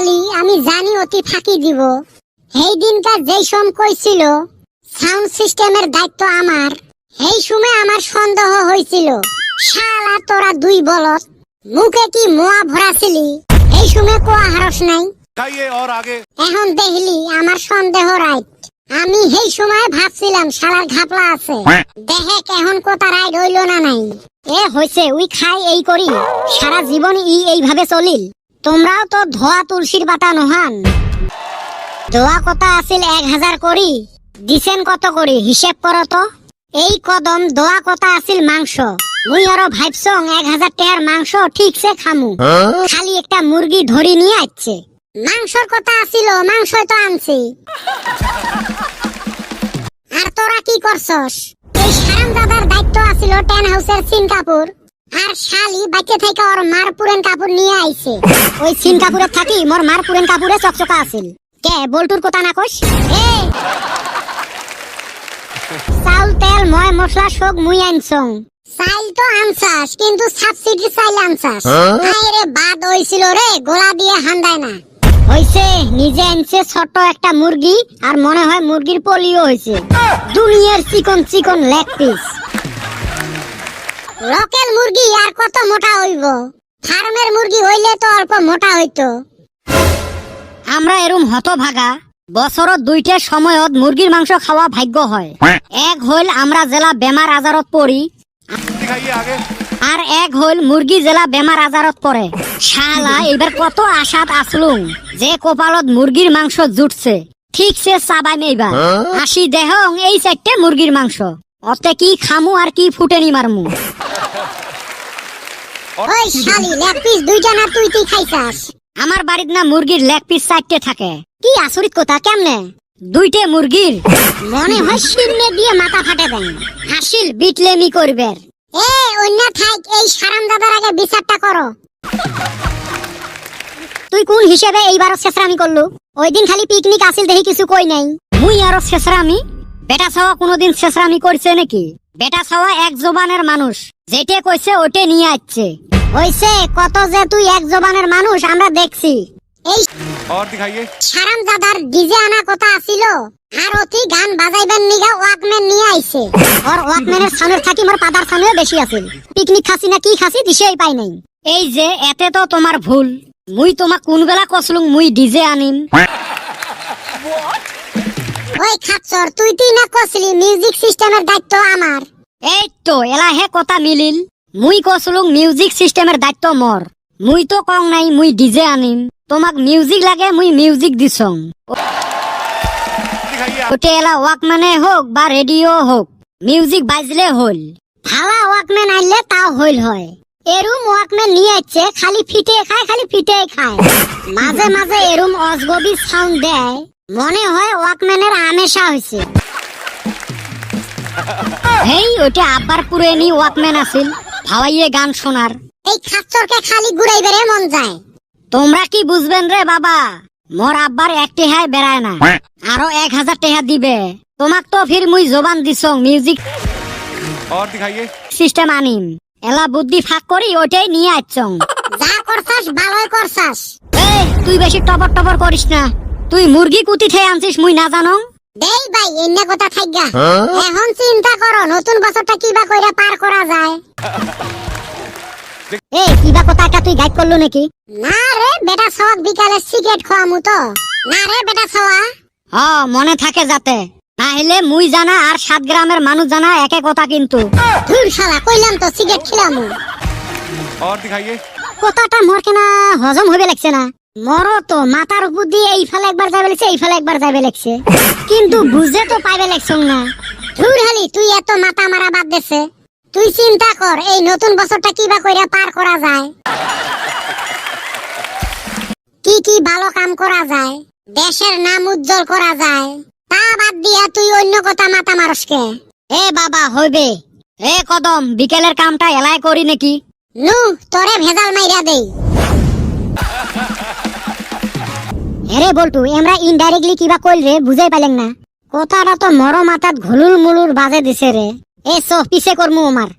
শালি আমি জানি অতি ফাঁকি দিব। এই দিনটা যেই সম কইছিল সাউন্ড সিস্টেমের দায়িত্ব আমার এই সময় আমার সন্দেহ হয়েছিল শালা তোরা দুই বলত মুখে কি মোয়া ভরাছিলি? এই সময় কোয়া হারস নাই? এখন দেখলি আমার সন্দেহ রাইট আমি সেই সময় ভাবছিলাম শালার ঘাপলা আছে। দেহে এখন কোথা রাইট হইল না নাই? এ হইছে উই খাই এই করি। সারা জীবন ই এইভাবে চলিল। তোমরাও তো ধোয়া তুলসীর পাতা নহান। দোয়া কথা আছিল এক হাজার করি দিছেন কত করি হিসেব করো তো। এই কদম দোয়া কথা আছিল মাংস। মুই আরও ভাবছং এক হাজার টাকার মাংস ঠিকছে খামু। খালি একটা মুরগি ধরি নিয়ে আসছে মাংসর কথা আছিল মাংসই তো আনছি। আর তোরা কি করছস? এই সারাম দাদার দায়িত্ব আছিল টেন হাউসের সিন কাপুর আর শালি বাইকে থেকে ওর মার পুরেন কাপড় নিয়ে আইছে। ওই সিন কাপুরে থাকি মোর মার পুরেন কাপুরে চকচকা আছিল। কে বল্টুর কথা না কইস? এ! চাউল তেল ময় মশলা সব মুই আনছং। চাইল তো আনছাস কিন্তু সাবসিডি চাইল আনছাস। আরে বাদ হইছিল রে গোলা দিয়ে হান্দায় না। হইছে নিজে আনছে ছোট একটা মুরগি আর মনে হয় মুরগির পলিও হইছে। দুনিয়ার চিকন চিকন লেগ পিস। লোকেল মুরগি আর কত মোটা হইব? ফার্মের মুরগি হইলে তো অল্প মোটা হইতো। আমরা এরম হতভাগা বছরত দুইটা সময়ত মুরগির মাংস খাওয়া ভাগ্য হয়। এক হইল আমরা জেলা বেমার আজারত পড়ি আর এক হইল মুরগি জেলা বেমার আজারত পড়ে শালা এবার কত আশাত আসলুম যে কপালত মুরগির মাংস জুটছে। ঠিক সে চাবাইম এইবার আসি দেহং এই চারটে মুরগির মাংস। অতে কি খামু আর কি ফুটেনি মারমু ওই শালি লেগ পিস দুইটা না তুই তুই খাইছাস? আমার বাড়িত না মুরগির লেগ পিস চারটে থাকে। কি আচরিত কথা কেমনে? দুইটে মুরগির। মনে হয় শিরনে দিয়ে মাথা ফাটে দেন। হাসিল বিটলেমি করবের এ অন্য থাক এই সারাম দাদার আগে বিচারটা করো। তুই কোন হিসেবে এইবার শেষরামি করলু? ওই দিন খালি পিকনিক আসিল দেখি কিছু কই নাই। মুই আরও শেষরামি? বেটা ছাওয়া কোনোদিন শেষরামি করছে নাকি? বেটা ছাওয়া এক জবানের মানুষ যেটে কইছে ওটে নিয়ে আসছে হইছে কত যে তুই এক জবানের মানুষ আমরা দেখছি এই और दिखाइए সারাম দাদার ডিজে আনা কথা আছিল আর অতি গান বাজাইবেন নিগা ওয়াকম্যান নিয়ে আইছে ওর ওয়াকম্যানের সামনের থাকি মোর পাদার সামনে বেশি আছিল পিকনিক খাসি না কি খাসি দিশেই পাই নাই এই যে এতে তো তোমার ভুল মুই তোমাক কোন বেলা কসলুং মুই ডিজে আনিম ওই খাচ্ছর তুই তুই না কসলি মিউজিক সিস্টেমের দায়িত্ব আমার? এই তো এলা হে কথা মিলিল। মুই কসলুং মিউজিক সিস্টেমের দায়িত্ব মর। মুই তো কং নাই মুই ডিজে আনিম। তোমাক মিউজিক লাগে মুই মিউজিক দিছং। ওটে এলা ওয়াক মানে হোক বা রেডিও হোক মিউজিক বাজলে হল ভালা ওয়াকম্যান আইলে তাও হইল হয়। এরুম ওয়াকমে নিয়ে খালি ফিটে খায় খালি ফিটে খায়। মাঝে মাঝে এরুম অজগবি সাউন্ড দেয় মনে হয় ওয়াকম্যানের আমেশা হয়েছে এই ওটা আব্বার পুরেনি ওয়াকম্যান আছিল ভাওয়াইয়ে গান শোনার। এই খাচ্চরকে খালি ঘুরাই বেড়ে মন যায়। তোমরা কি বুঝবেন রে বাবা? মোর আব্বার এক টেহায় বেড়ায় না আরও এক হাজার টেহা দিবে। তোমাক তো ফির মুই জোবান দিছ মিউজিক সিস্টেম আনিম। এলা বুদ্ধি ফাঁক করি ওটাই নিয়ে আসছং যা করছাস ভালোই করছাস। এই তুই বেশি টপর টপর করিস না। তুই মুরগি কুতি খেয়ে আনছিস মুই না জানো। দেই ভাই এনে কথা থাকগা এখন চিন্তা করো নতুন বছরটা কিবা কইরা পার করা যায়। এই কিবা কথা একটা তুই গাইড করল নাকি? না রে বেটা সওয়াক বিকালে সিগারেট খাওয়ামু তো। না রে বেটা সওয়া হ মনে থাকে যাতে। তাহলে মুই জানা আর সাত গ্রামের মানুষ জানা একে কথা কিন্তু। শালা কইলাম তো সিগারেট খিলাম। কথাটা মোর কেনা হজম হবে লাগছে না। মর তো মাথার উপর দিয়ে এই ফালে একবার যাবে লাগছে এই ফালে একবার যাবে লাগছে। কিন্তু বুঝে তো পাইবে লাগছ না। ধুর হালি তুই এত মাথা মারা বাদ দেছে। তুই চিন্তা কর এই নতুন বছরটা কিবা কইরা পার করা যায়। কি কি ভালো কাম করা যায়। দেশের নাম উজ্জ্বল করা যায়। তা বাদ দিয়া তুই অন্য কথা মাথা মারসকে। এ বাবা হইবে। এ কদম বিকেলের কামটা এলাই করি নাকি? নু তোরে ভেজাল মাইরা দেই। হেরে বলটু আমরা ইনডাইরেক্টলি কিবা কইল রে বুঝাই পাইলেন না। কথাটা তো মর মাথাত ঘুলুর মুলুর বাজে দিছে রে। এ সহ পিছে কর্ম আমার